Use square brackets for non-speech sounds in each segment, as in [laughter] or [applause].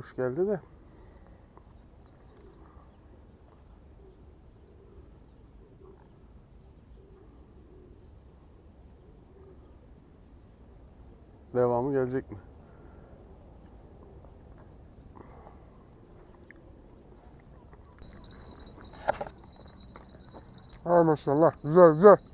Vuruş geldi de. Devamı gelecek mi? Ha maşallah. Güzel güzel.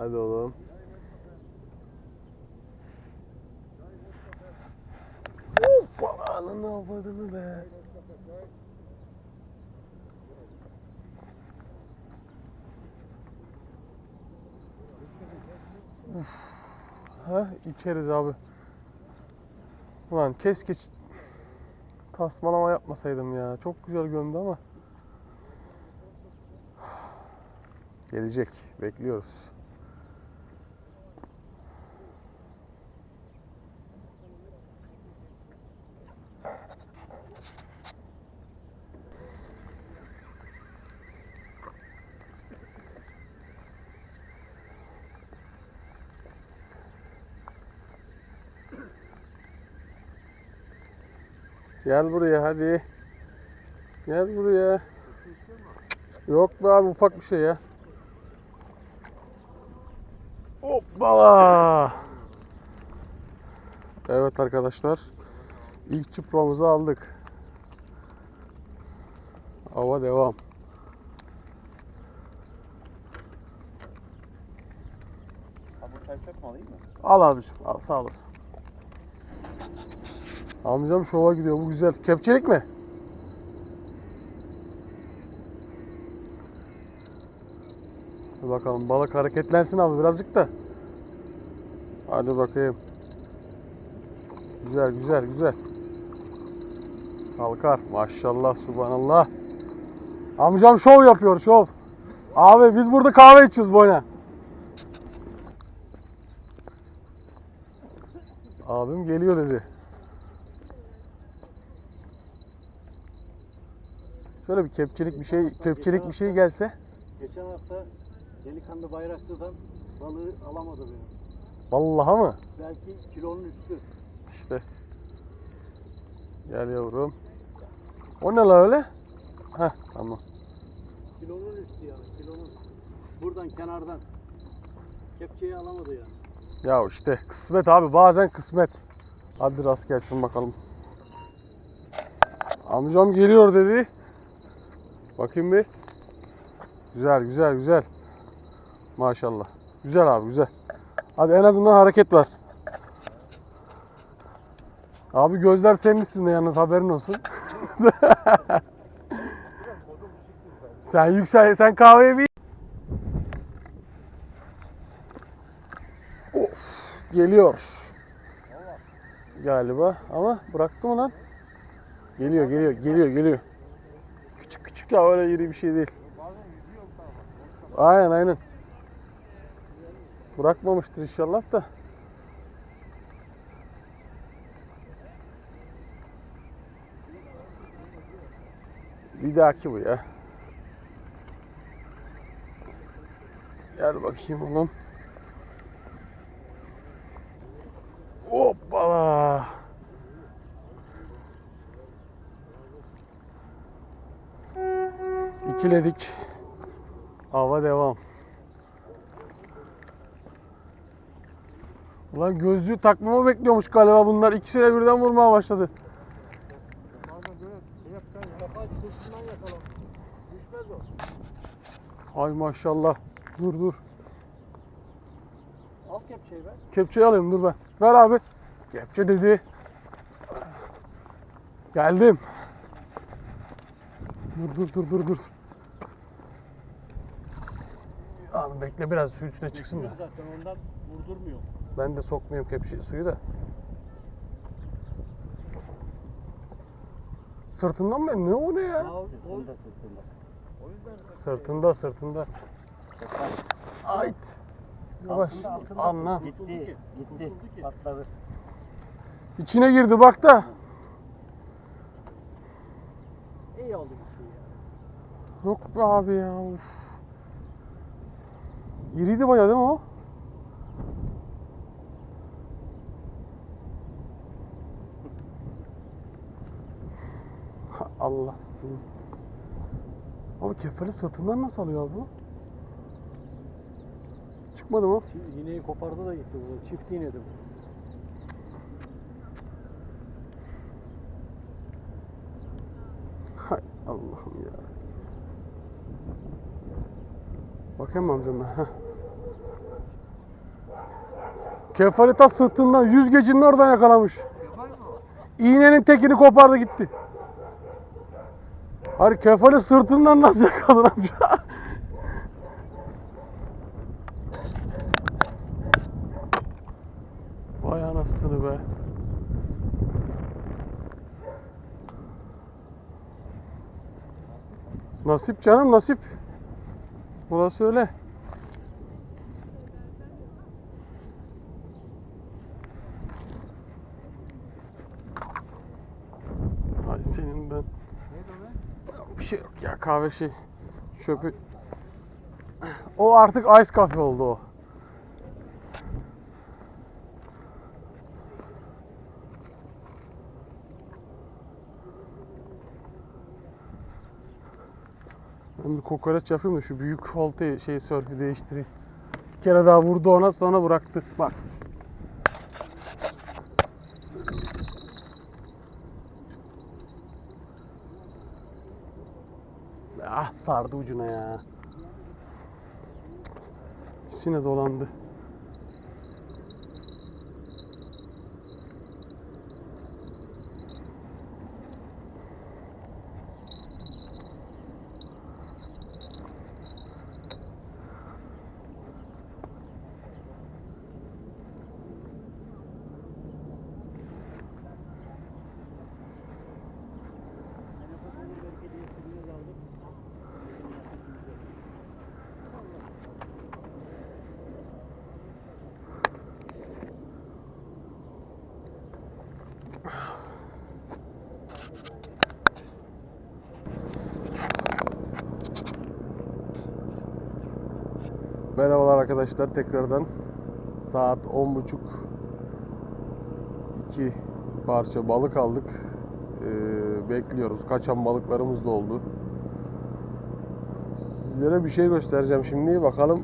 Hadi oğlum. Hoppa ananı avradını be. Ha içeriz abi. Ulan keşke tasmalama yapmasaydım ya. Çok güzel gömdü ama. Gelecek. Bekliyoruz. Gel buraya hadi. Gel buraya. Yok be abi ufak bir şey ya. Hoppala. Evet arkadaşlar. İlk çıpramızı aldık. Hava devam. Abi çay çöp mü alayım mı? Al abiciğim al sağ olasın. Amcam şova gidiyor bu güzel. Kepçelik mi? Dur bakalım balık hareketlensin abi birazcık da. Hadi bakayım. Güzel güzel güzel. Kalkar. Maşallah subhanallah. Amcam şov yapıyor şov. Abi biz burada kahve içiyoruz boyuna. Abim geliyor dedi. Şöyle bir kepçelik bir şey, kepçelik bir şey gelse. Geçen hafta delikanlı bayraklıdan balığı alamadı beni. Vallahi mı? Belki kilonun üstü. İşte. Gel yavrum. O ne la öyle? Heh tamam. Kilonun üstü yani kilonun. Buradan kenardan. Kepçeyi alamadı yani. Ya işte kısmet abi bazen kısmet. Hadi rast gelsin bakalım. Amcam geliyor dedi. Bakayım bir. Güzel güzel güzel. Maşallah. Güzel abi güzel. Hadi en azından hareket var. Abi gözler senin üstünde yalnız haberin olsun. [laughs] sen yüksel, sen kahveye bir... Of, geliyor. Galiba ama bıraktı mı lan? Geliyor, geliyor, geliyor, geliyor. Ya öyle iri bir şey değil. Aynen aynen. Bırakmamıştır inşallah da. Bir dahaki bu ya. Gel bakayım oğlum. Hoppala. İkiledik. Hava devam. Ulan gözlüğü takmamı bekliyormuş galiba bunlar. İkisine birden vurmaya başladı. Ay maşallah. Dur dur. Al kepçeyi be. Kepçeyi alayım dur ben. Ver abi. Kepçe dedi. Geldim. Dur dur dur dur dur. Abi bekle biraz su üstüne çıksın da. Zaten ondan vurdurmuyor. Ben de sokmuyorum kepçe suyu da. Sırtından mı? Ne o ne ya? Ya, o, Sırtında sırtında. o yüzden Sırtında sırtında. Sırtlar. Ayt. Yavaş. Altında, altında Anla. Gitti, gitti, Kurtuldu ki. patladı. İçine girdi bak da. İyi oldu bir şey ya. Yok be abi ya. Uf. İriydi bayağı değil mi o? [laughs] Allah seni. Abi kefali sırtından nasıl alıyor abi bu? Çıkmadı mı? İğneyi kopardı da gitti bu. Çift iğnedi bu. Hay Allah'ım ya. Bakayım amcam ben. Heh. Kefali ta sırtından yüzgecinin oradan yakalamış. İğnenin tekini kopardı gitti. Hayır kefali sırtından nasıl yakaladın amca? [laughs] Vay anasını be. Nasip canım nasip. Burası öyle. Ay senin ben. Bir şey yok ya kahve şey. Çöpü. O artık ice kafe oldu o. Ben bir kokoreç yapayım da şu büyük oltayı şey sörfü değiştireyim. Bir kere daha vurdu ona sonra bıraktı. Bak. Ah sardı ucuna ya. İkisine dolandı. Arkadaşlar. Tekrardan saat 10.30 iki parça balık aldık. Ee, bekliyoruz. Kaçan balıklarımız da oldu. Sizlere bir şey göstereceğim şimdi. Bakalım.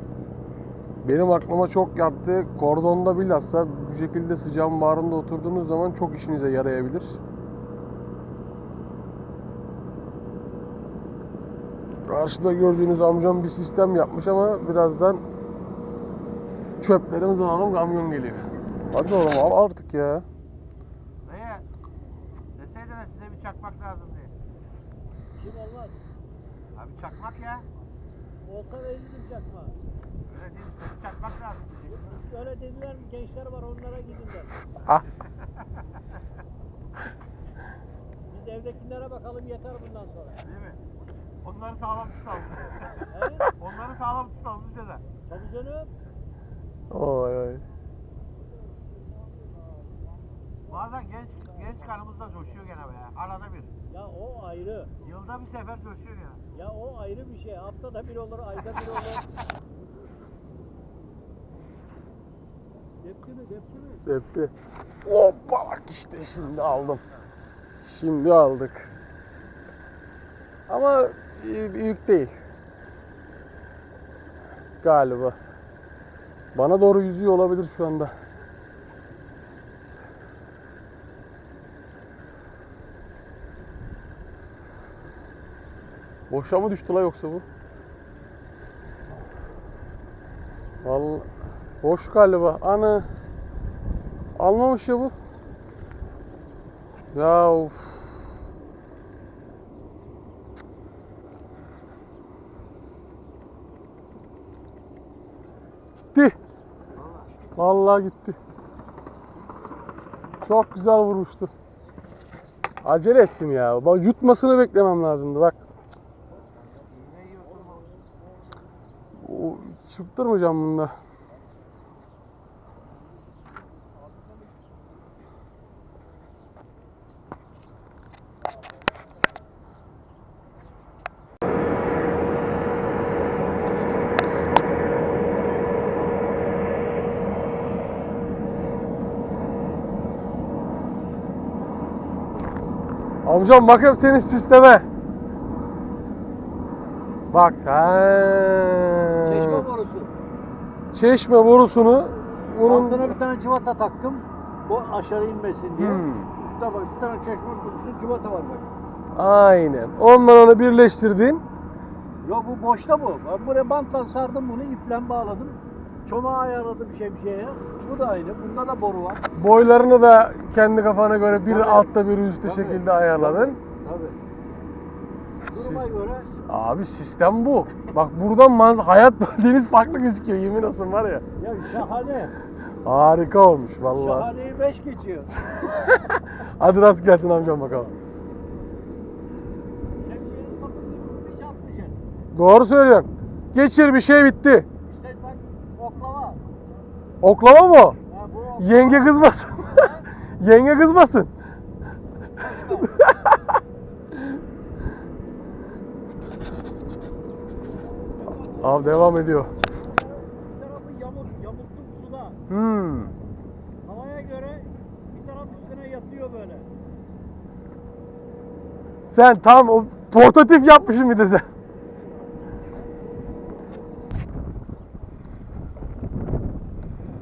Benim aklıma çok yattı. Kordonda bilhassa bu şekilde sıcağın bağrında oturduğunuz zaman çok işinize yarayabilir. Karşıda gördüğünüz amcam bir sistem yapmış ama birazdan çöplerimizi alalım kamyon geliyor. Hadi oğlum al artık ya. Dayı. Deseydin size bir çakmak lazım diye. Kim olmaz? Abi çakmak ya. Olsa verirdim çakma. Öyle değil. Bir çakmak lazım diyeceksin. Öyle dediler mi gençler var onlara gidin der. Ah. Biz evdekilere bakalım yeter bundan sonra. Değil mi? Onları sağlam tutalım. Evet. Onları sağlam tutalım bize de. Tabii canım. Oy oy. Bazen genç genç kanımız da coşuyor gene be ya. Arada bir. Ya o ayrı. Yılda bir sefer coşuyor gene. Ya o ayrı bir şey. Haftada bir olur, ayda bir olur. [laughs] Depti mi, depti mi? Depti. Hoppa bak işte şimdi aldım. Şimdi aldık. Ama büyük değil. Galiba. Bana doğru yüzüyor olabilir şu anda. Boşa mı düştü la yoksa bu? Vallahi boş galiba. Ana. Almamış ya bu. Ya of. Gitti. Vallahi gitti. Çok güzel vurmuştu. Acele ettim ya. Bak yutmasını beklemem lazımdı bak. Sıktırmayacağım bunda. Amcam bakayım senin sisteme. Bak. He. Çeşme borusu. Çeşme borusunu bunun Altına bir tane civata taktım. Bu aşağı inmesin diye. Hmm. Üstte bak bir tane çeşme borusu civata var bak. Aynen. Ondan onu birleştirdin. Yok bu boşta bu. Ben buraya bantla sardım bunu, iple bağladım. Çomağı ayarladım şemsiyeye. Bu da aynı. Bunda da boru var. Boylarını da kendi kafana göre Tabii. altta biri üstte Tabii. şekilde ayarladın. Tabii. Duruma göre Abi sistem bu. Bak buradan manz hayat [laughs] deniz farklı gözüküyor yemin olsun var ya. ya şahane. Harika olmuş vallahi. Şahaneyi 5 geçiyor. [laughs] Hadi rast gelsin amcam bakalım. Doğru söylüyorsun. Geçir bir şey bitti. İşte bak oklava. Oklava mı? Ha, bu oklava. Yenge kızmasın. [laughs] Yenge kızmasın. Abi devam ediyor. Bir tarafı yamuk, yamukluk suda. Hmm. Havaya göre bir taraf üstüne yatıyor böyle. Sen tam o portatif yapmışsın bir de sen.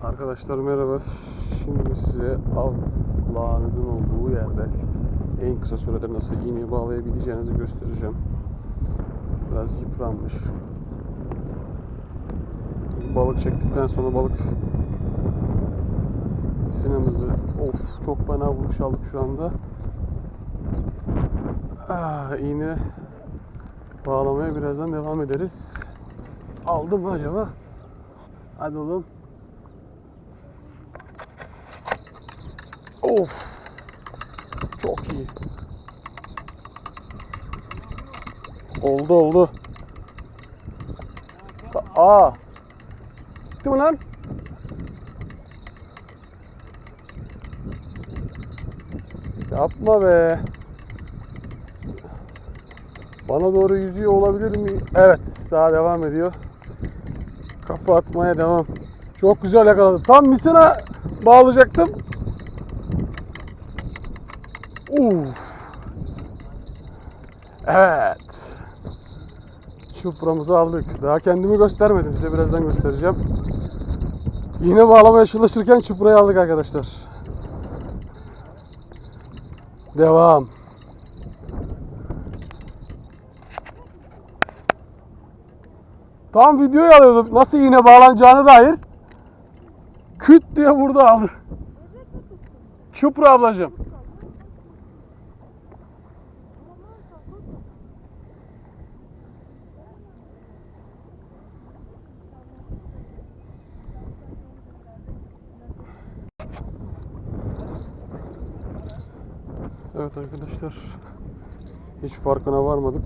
Arkadaşlar merhaba. Şimdi size avlağınızın olduğu yerde en kısa sürede nasıl iğneyi bağlayabileceğinizi göstereceğim. Biraz yıpranmış. Balık çektikten sonra balık sinemizı of çok fena vuruş aldık şu anda. Ah, iğne bağlamaya birazdan devam ederiz. Aldım mı acaba? Hadi oğlum. Of. Çok iyi. Oldu oldu. Aa. Gitti mi lan? Yapma be. Bana doğru yüzüyor olabilir mi? Evet, daha devam ediyor. Kafa atmaya devam. Çok güzel yakaladı. Tam misina bağlayacaktım. Uf. Evet. Çupramızı aldık. Daha kendimi göstermedim. Size birazdan göstereceğim. Yine bağlamaya çalışırken çuprayı aldık arkadaşlar. Devam. Tam videoyu alıyordum. Nasıl iğne bağlanacağını dair. Küt diye burada aldı. Çupra ablacığım. Evet arkadaşlar. Hiç farkına varmadık.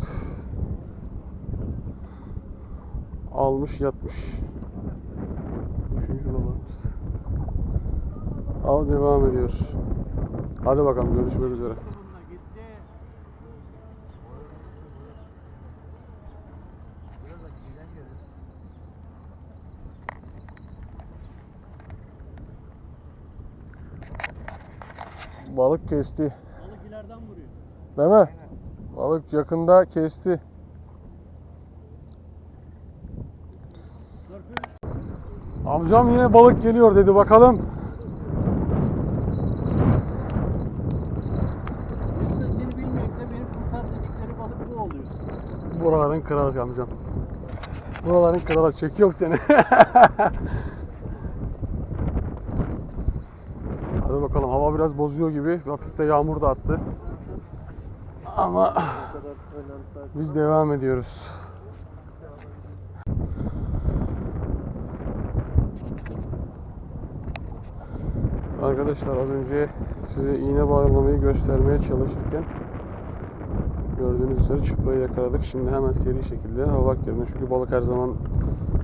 Almış yatmış. Üçüncü balığımız. Av devam ediyor. Hadi bakalım görüşmek üzere. Balık kesti. Değil mi? Balık yakında kesti. Amcam yine balık geliyor dedi bakalım. yüzmesini bilmeyip de benim kurtar dedikleri balık bu oluyor. Buraların kralı amcam. Buraların kralı çekiyor seni. [laughs] Hadi bakalım hava biraz bozuyor gibi. Hafif de yağmur da attı. Ama biz devam ediyoruz. Arkadaşlar az önce size iğne bağlamayı göstermeye çalışırken gördüğünüz üzere çuprayı yakaladık. Şimdi hemen seri şekilde hava yerine çünkü balık her zaman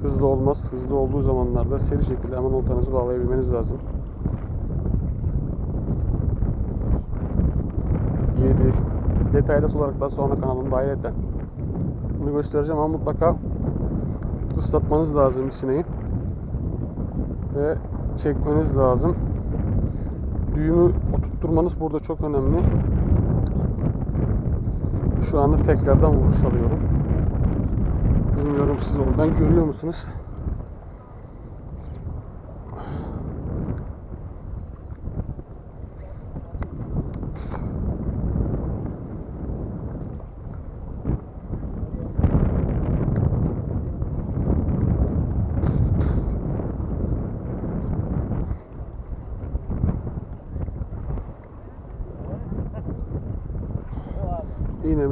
hızlı olmaz. Hızlı olduğu zamanlarda seri şekilde hemen oltanızı bağlayabilmeniz lazım. Detaylı olarak daha sonra kanalımda ayrıca bunu göstereceğim ama mutlaka ıslatmanız lazım sineği ve çekmeniz lazım. Düğümü oturtturmanız burada çok önemli. Şu anda tekrardan vuruş alıyorum. Bilmiyorum siz oradan görüyor musunuz?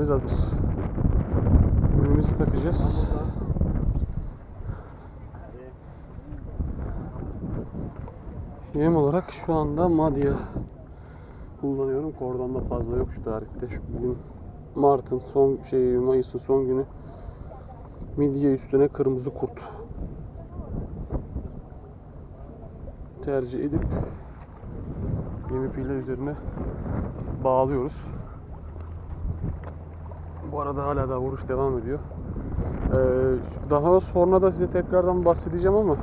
İğnemiz hazır. İğnemizi takacağız. Yem olarak şu anda madya kullanıyorum. Kordonda fazla yok şu tarihte. Şu bugün Mart'ın son şey Mayıs'ın son günü. Midye üstüne kırmızı kurt tercih edip yem ipiyle üzerine bağlıyoruz. Bu arada hala da vuruş devam ediyor. Ee, daha sonra da size tekrardan bahsedeceğim ama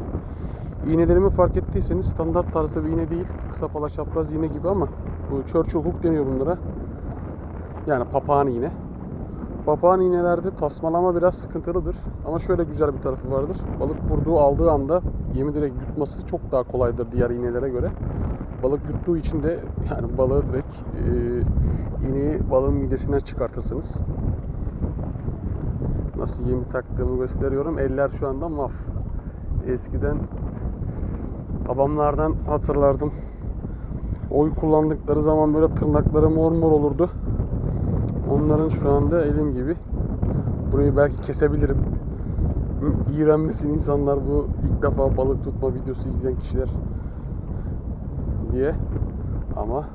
iğnelerimi fark ettiyseniz standart tarzda bir iğne değil. Kısa pala çapraz iğne gibi ama bu Churchill hook deniyor bunlara. Yani papağan iğne. Papağan iğnelerde tasmalama biraz sıkıntılıdır. Ama şöyle güzel bir tarafı vardır. Balık vurduğu aldığı anda yemi direkt yutması çok daha kolaydır diğer iğnelere göre. Balık yuttuğu için de yani balığı direkt e, iğneyi balığın midesinden çıkartırsınız. Nasıl yemi taktığımı gösteriyorum. Eller şu anda maf. Eskiden babamlardan hatırlardım. Oy kullandıkları zaman böyle tırnakları mor mor olurdu. Onların şu anda elim gibi. Burayı belki kesebilirim. İğrenmesin insanlar bu ilk defa balık tutma videosu izleyen kişiler diye. Ama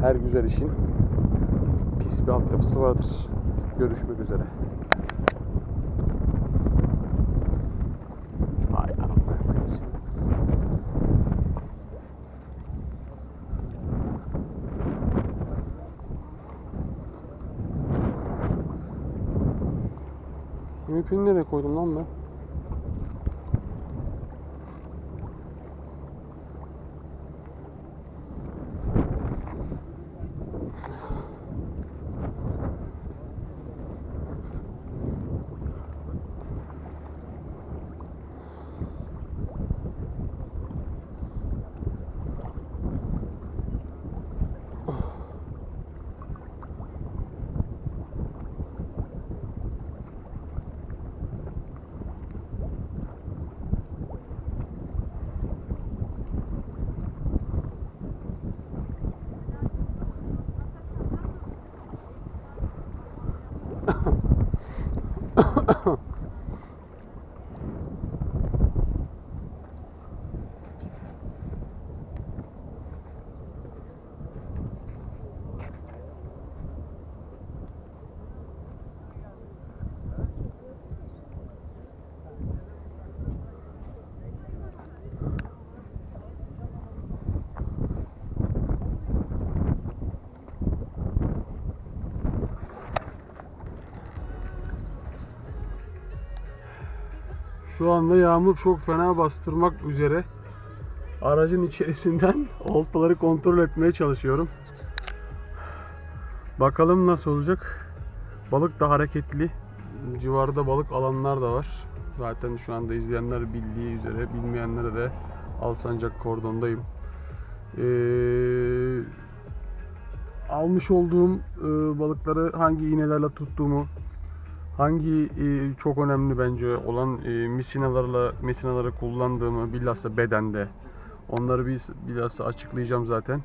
her güzel işin pis bir altyapısı vardır. Görüşmek üzere. Hay Allah. Yem ipini nereye koydum lan ben? Şu anda yağmur çok fena bastırmak üzere. Aracın içerisinden [laughs] oltaları kontrol etmeye çalışıyorum. Bakalım nasıl olacak. Balık da hareketli. Civarda balık alanlar da var. Zaten şu anda izleyenler bildiği üzere, bilmeyenlere de Alsancak kordondayım. Ee, almış olduğum e, balıkları hangi iğnelerle tuttuğumu, hangi e, çok önemli bence olan e, misinalarla misinaları kullandığımı bilhassa bedende onları bir bilhassa açıklayacağım zaten.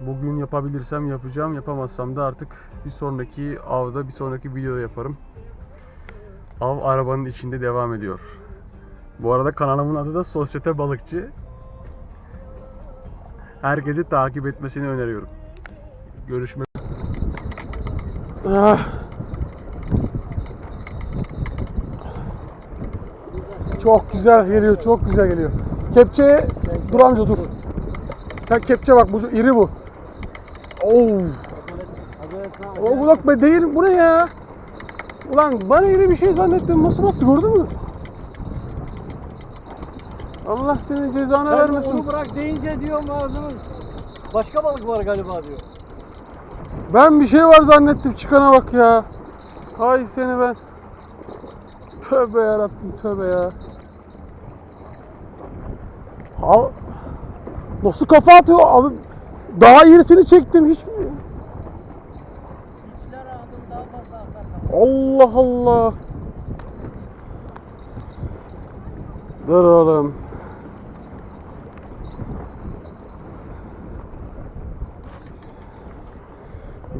Bugün yapabilirsem yapacağım, yapamazsam da artık bir sonraki avda, bir sonraki videoda yaparım. Av arabanın içinde devam ediyor. Bu arada kanalımın adı da Sosyete Balıkçı. Herkesi takip etmesini öneriyorum. Görüşmek Ah. Çok güzel geliyor, çok güzel geliyor. Kepçeye dur amca dur. Sen kepçe bak bu iri bu. Oo. O kulak be değil bu ne ya? Ulan bana iri bir şey zannettim. Nasıl bastı gördün mü? Allah senin cezanı Ben vermesin. onu bırak deyince diyorum ağzının. Başka balık var galiba diyor. Ben bir şey var zannettim çıkana bak ya. Hay seni ben. Tövbe yarabbim tövbe ya. Ha, nasıl kafa atıyor abi? Daha irisini çektim hiç. Allah Allah. Dur oğlum.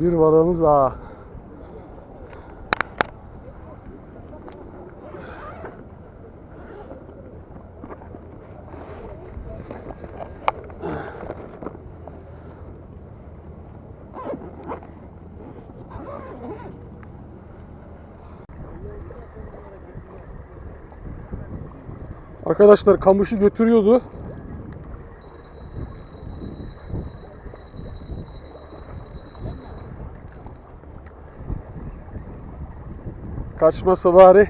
Bir balığımız daha. Arkadaşlar kamışı götürüyordu. Kaçmasa bari.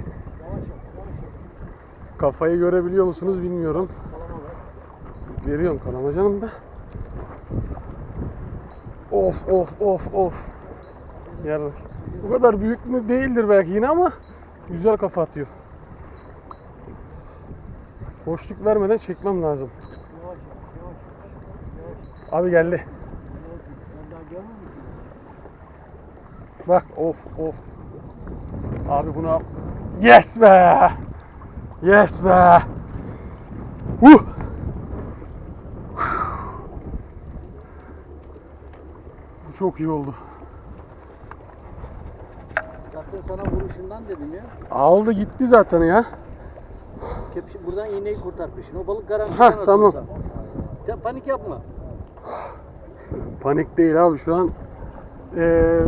Kafayı görebiliyor musunuz bilmiyorum. Veriyorum kanama canım da. Of of of of. Yani bu kadar büyük mü değildir belki yine ama güzel kafa atıyor. Boşluk vermeden çekmem lazım. Yavaş yavaş yavaş. Abi geldi. Bak of of. Abi buna yes be. Yes be. Huh. Bu çok iyi oldu. Zaten sana vuruşundan dedim ya. Aldı gitti zaten ya. Kepçi buradan iğneyi kurtarmışsın. O balık garanti Hah, nasıl tamam. olsa. Ya panik yapma. Panik değil abi şu an. Ee,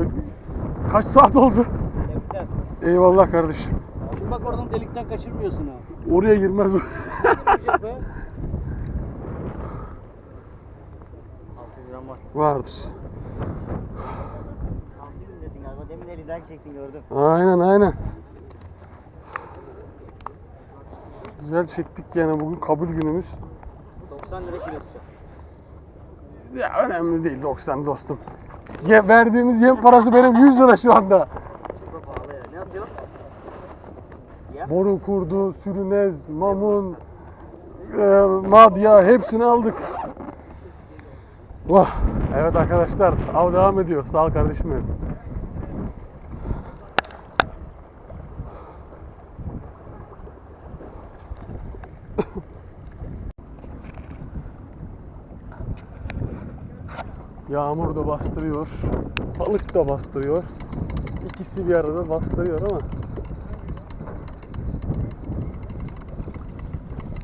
kaç saat oldu? Delikten. Eyvallah kardeşim. Şimdi bak oradan delikten kaçırmıyorsun ha. Oraya girmez bu. Gidecek be. 600 gram var. Vardır. 600 desin galiba. Demin elinden çektin gördüm. Aynen aynen. Güzel çektik yani bugün kabul günümüz. 90 lira kilosu. Ya önemli değil 90 dostum. Ye, verdiğimiz yem parası benim 100 lira şu anda. Çok pahalı ya. Ne yapıyorsun? Ya. Boru kurdu, sürünez, mamun, e, madya hepsini aldık. Vah. Evet arkadaşlar av devam ediyor. Sağ ol kardeşim benim. Yağmur da bastırıyor. Balık da bastırıyor. İkisi bir arada bastırıyor ama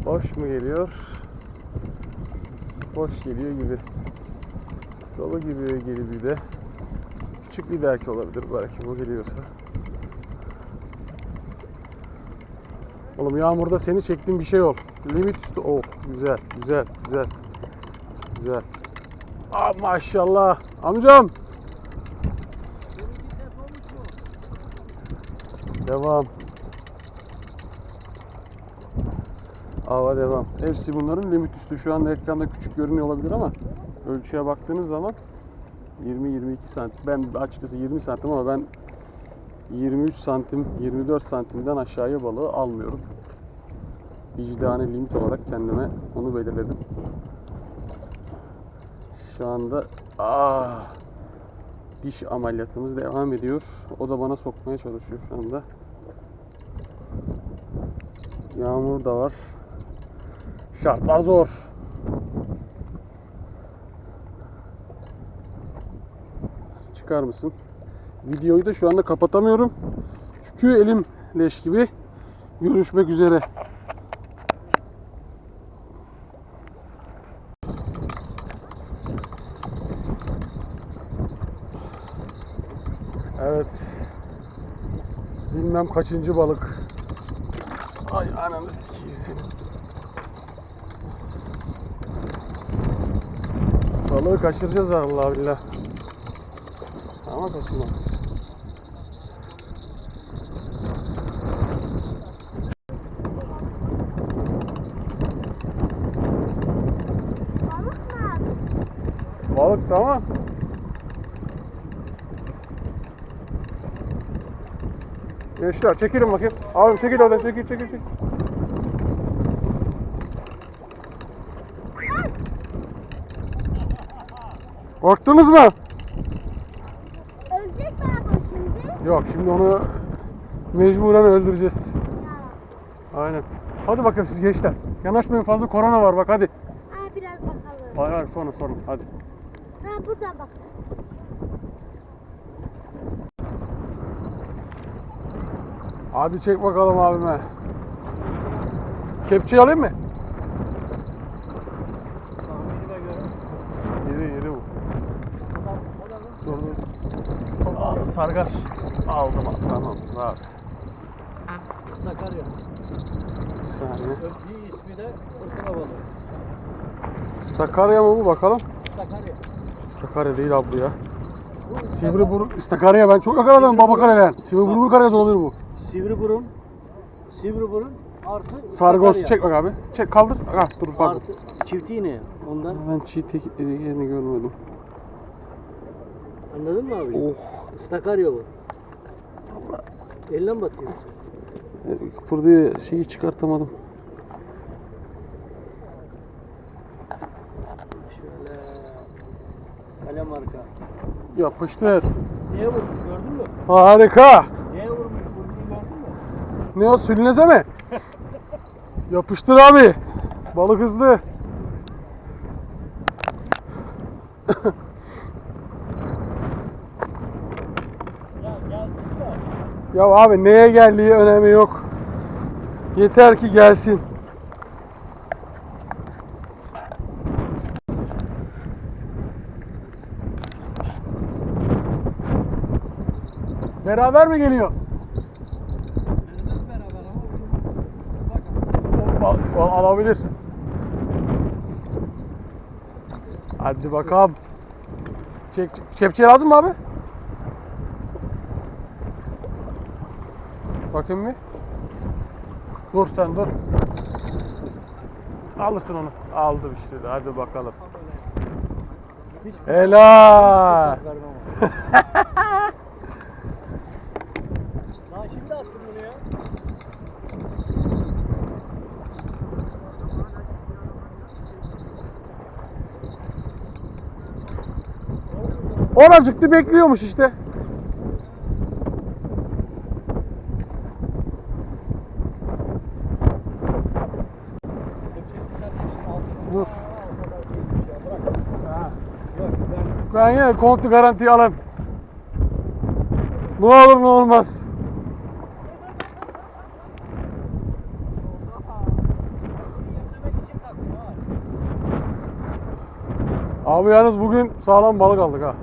Boş mu geliyor? Boş geliyor gibi. Dolu gibi geliyor bir de. Küçük bir dahaki olabilir belki bu geliyorsa. Oğlum yağmurda seni çektiğim bir şey ol. Limit üstü. Oh güzel güzel güzel. Güzel. Ah maşallah. Amcam. Devam. Ava devam. Hepsi bunların limit üstü. Şu anda ekranda küçük görünüyor olabilir ama ölçüye baktığınız zaman 20-22 santim. Ben açıkçası 20 santim ama ben 23 santim, 24 santimden aşağıya balığı almıyorum. Vicdani limit olarak kendime onu belirledim. Şu anda ah, diş ameliyatımız devam ediyor. O da bana sokmaya çalışıyor şu anda. Yağmur da var. Şartlar zor. Çıkar mısın? Videoyu da şu anda kapatamıyorum. Çünkü elim leş gibi. Görüşmek üzere. Evet. Bilmem kaçıncı balık. Ay ananı sikeyim seni. Balığı kaçıracağız Allah billah. Ama kaçırma. Balık tamam. Gençler çekilin bakayım. Abim çekil oradan çekil çekil çekil. Korktunuz mu? Ölecek abi şimdi? Yok şimdi onu mecburen öldüreceğiz. Aynen. Hadi bakalım siz gençler. Yanaşmayın fazla korona var bak hadi. Ha biraz bakalım. Hayır hayır sonra sonra hadi. Ha buradan bak. Hadi çek bakalım abime. Kepçeyi alayım mı? Yedi yedi bu. Dur dur. Al, sargaç. Aldım al. Tamam rahat. Sakarya. Bir saniye. Öpüğü ismi de fırtına balığı. Stakarya mı bu bakalım? Sakarya. Stakarya değil abi bu ya. Sivri burun. Stakarya ben çok yakaladım Babakare'den. Sivri burun karayaz olabilir bu. Sivri burun. Sivri burun artı Sargoz Sakarya. çek bak abi. Çek kaldır. Ha dur pardon. Artı çift iğne ondan. Ben çiğ tek yerini görmedim. Anladın mı abi? Oh. Stakarya bu. Elle mi batıyor? Kıpırdığı şeyi çıkartamadım. Şöyle. Kalem marka. Yapıştır. Neye vurmuş gördün mü? Harika. Neye vurmuş vurduğunu gördün mü? Ne o sülüneze mi? Yapıştır abi. Balık hızlı. Ya abi neye geldiği önemi yok. Yeter ki gelsin. Beraber mi geliyor? Vermez beraber ama. Bak. Al- al- alabilir. Hadi bakalım. Çek, kepçe lazım mı abi? Bakayım bir. Dur sen dur. Alırsın onu. Aldım işte. Hadi bakalım. Hiç Helal. hiç vermem ama. Daha şimdi attım bunu ya. Oracıklı bekliyormuş işte. Dur. Ben yine kontu garanti alayım. Ne olur ne olmaz. Abi yalnız bugün sağlam balık aldık ha.